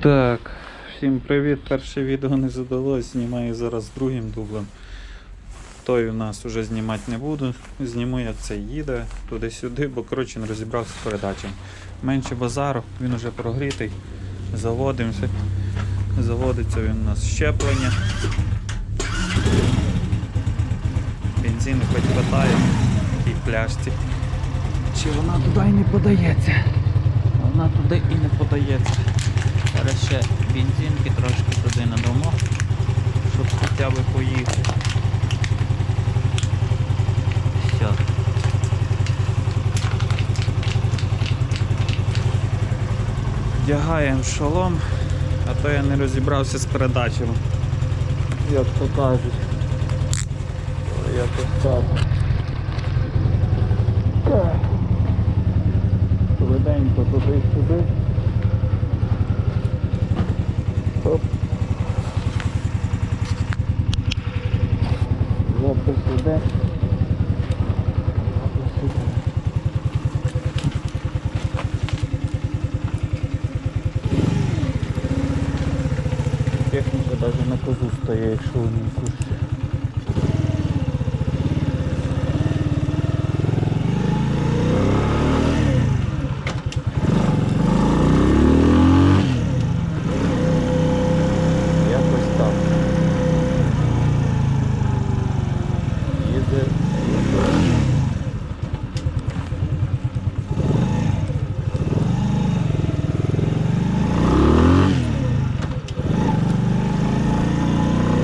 Так, всім привіт. Перше відео не задалось, знімаю зараз другим дублем. Той у нас вже знімати не буду. Зніму, як це їде туди-сюди, бо коротше не розібрався з передачем. Менше базару, він вже прогрітий. Заводимося. Заводиться він у нас щеплення. Бензин хоч хватає в тій пляшці. Чи вона туди і не подається? Вона туди і не подається. Зараз ще бензинки трошки туди надамо, щоб хоча б поїхати. Вдягаємо шолом, а то я не розібрався з передачами. Як то кажуть. Якось так. Швиденько туди-сюди. Оп. Запис іде. Техніка навіть на козу стає, якщо ви не в курсі. Якось так. Їде.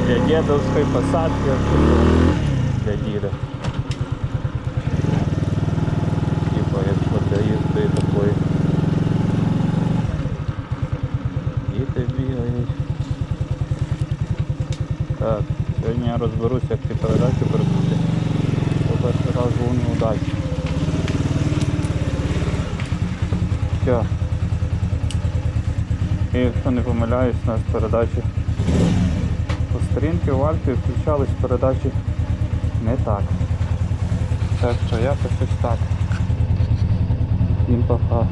Для дедовської посадки для діда. Типа, якщо для їзди такої. Діти бігають. Так, сьогодні я розберуся, як ці передачі перекрути. Перший раз був неудачі. Все. І якщо не помиляюсь, у нас передачі по сторінки в Альпі включались передачі не так. Так що якось ось так. Всім пока.